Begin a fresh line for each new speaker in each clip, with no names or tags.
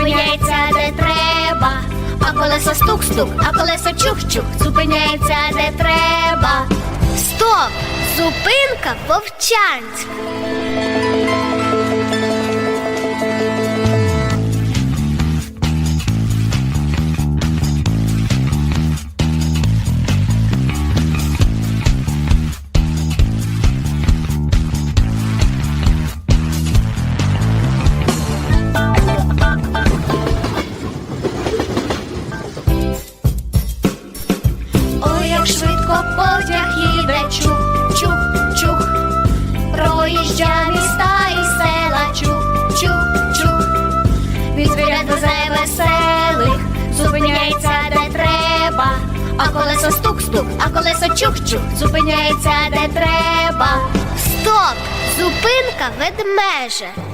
зупиняється де треба, а колесо стук-стук, а колесо чух-чух, зупиняється де треба. Стоп! Зупинка повчанська. тук-тук, а колесо чук-чук зупиняється де треба. Стоп! Зупинка ведмежа.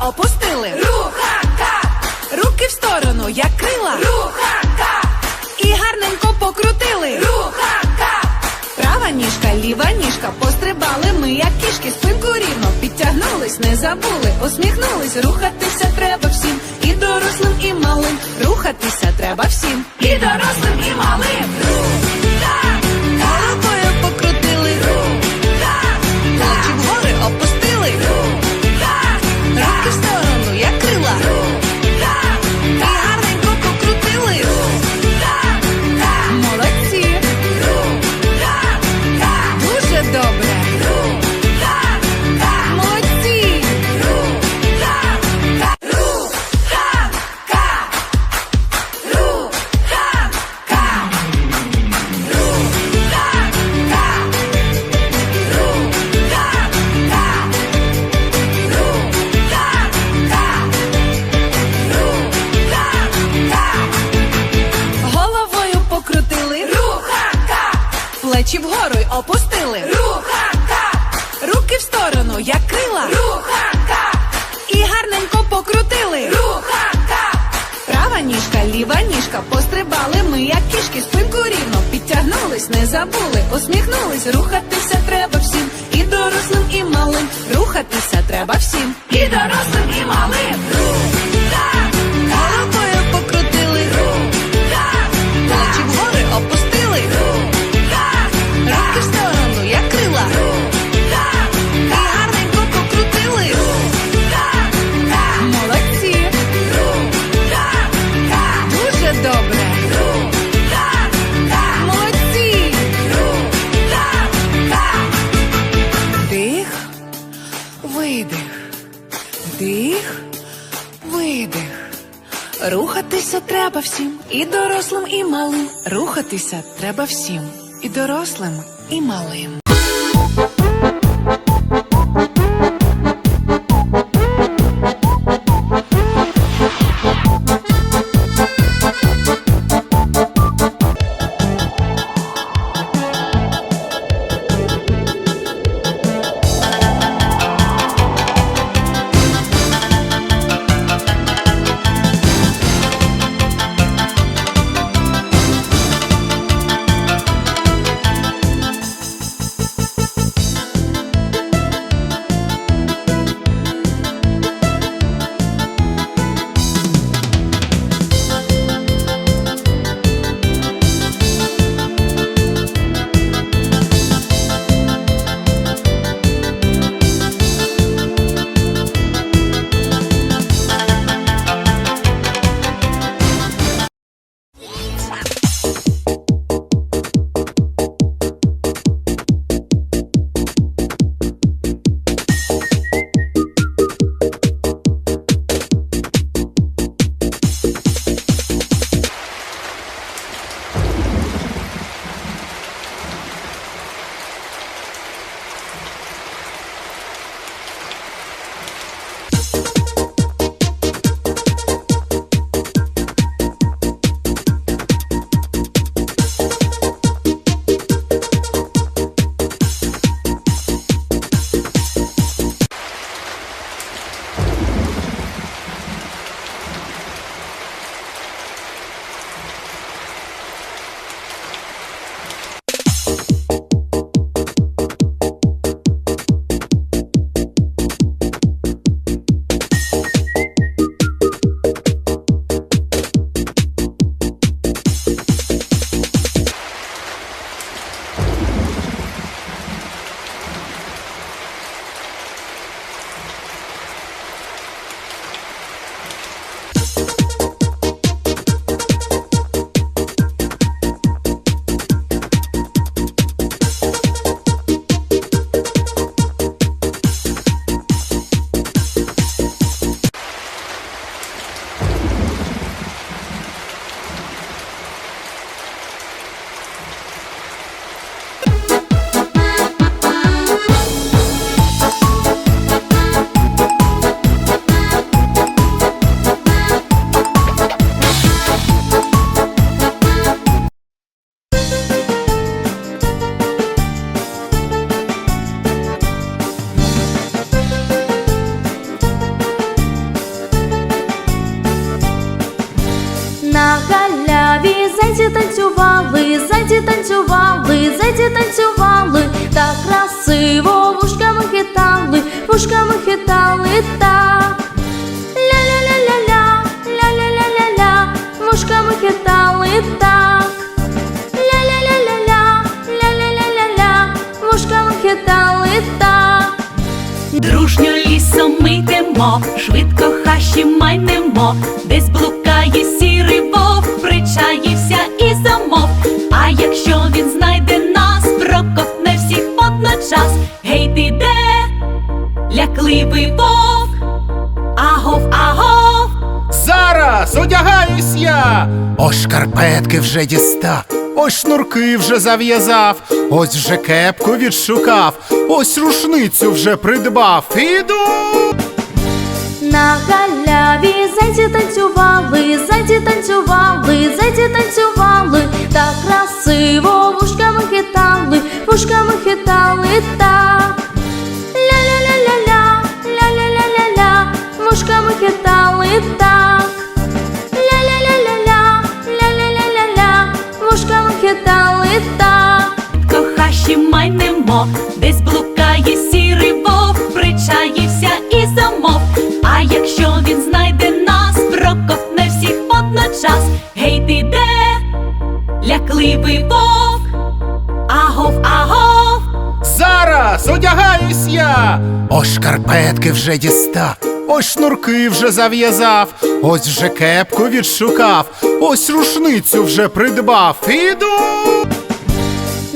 Опустили. Руханка! Руки в сторону, як крила. рухака, І гарненько покрутили. Рухака, Права ніжка, ліва ніжка, пострибали ми, як кішки, спинку рівно підтягнулись, не забули, усміхнулись, рухатися треба всім. І дорослим, і малим. Рухатися треба всім. І дорослим, і малим. Ніжка, ліва ніжка, пострибали ми, як кішки, спинку рівно підтягнулись, не забули, усміхнулись. Рухатися треба всім, і дорослим, і малим. Рухатися треба всім, і дорослим, і малим. Рухатися треба всім, і дорослим, і малим. Рухатися треба всім, і дорослим, і малим.
Хитали так. Ля-ля-ля-ля-ля, ля-ля-ля-ля-ля, вушками хитали так.
Дружньо лісом ми йдемо, швидко хащі майнемо, десь блукає сірий вовк, причаївся і замов. А якщо він знайде нас, проковтне всіх водночас. Гей, ти де? Лякливий вовк, агов, агов.
Зараз одягаюсь я. Ось шкарпетки вже дістав, ось шнурки вже зав'язав, ось вже кепку відшукав, ось рушницю вже придбав. Іду.
На галяві зайці танцювали, зайці танцювали, зайці танцювали, так красиво вушками хитали, вушками хитали так. Ля-ля-ля-ля-ля, хитали так.
Водночас. Гей, ти де? Лякливий вовк. Агов, агов.
Зараз одягаюсь я. Ось шкарпетки вже дістав, ось шнурки вже зав'язав, ось вже кепку відшукав, ось рушницю вже придбав. Іду.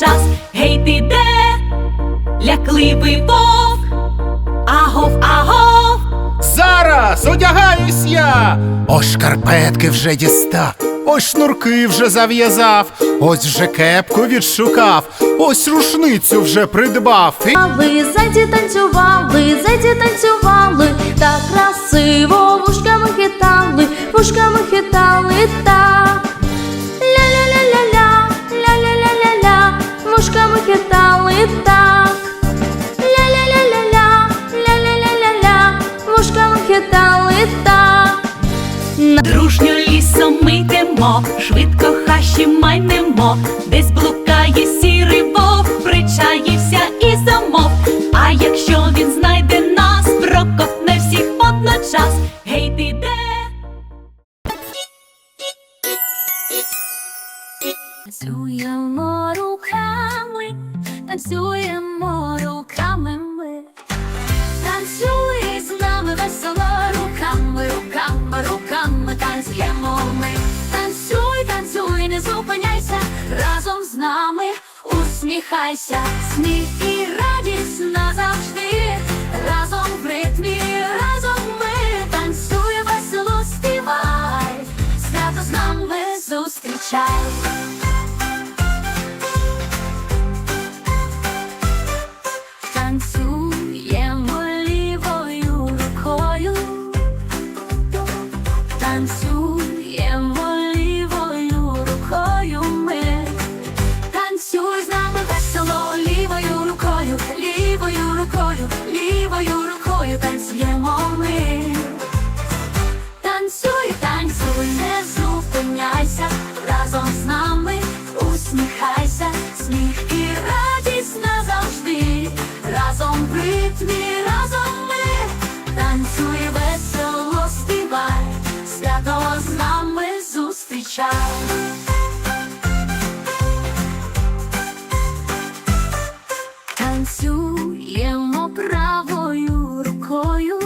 водночас. Гей, ти де? Лякливий вовк. Агов, агов.
Зараз одягаюсь я. Ось шкарпетки вже дістав, ось шнурки вже зав'язав, ось вже кепку відшукав, ось рушницю вже придбав. І...
Ви зайці танцювали, зайці танцювали, так красиво вушками хитали, вушками хитали так. Хитали так. Ля-ля-ля-ля-ля, ля-ля-ля-ля-ля, вушками хитали так.
Дружньо лісом ми йдемо, швидко хащі майнемо, десь блукає сірий
усміхайся, сміх Танцюємо правою рукою.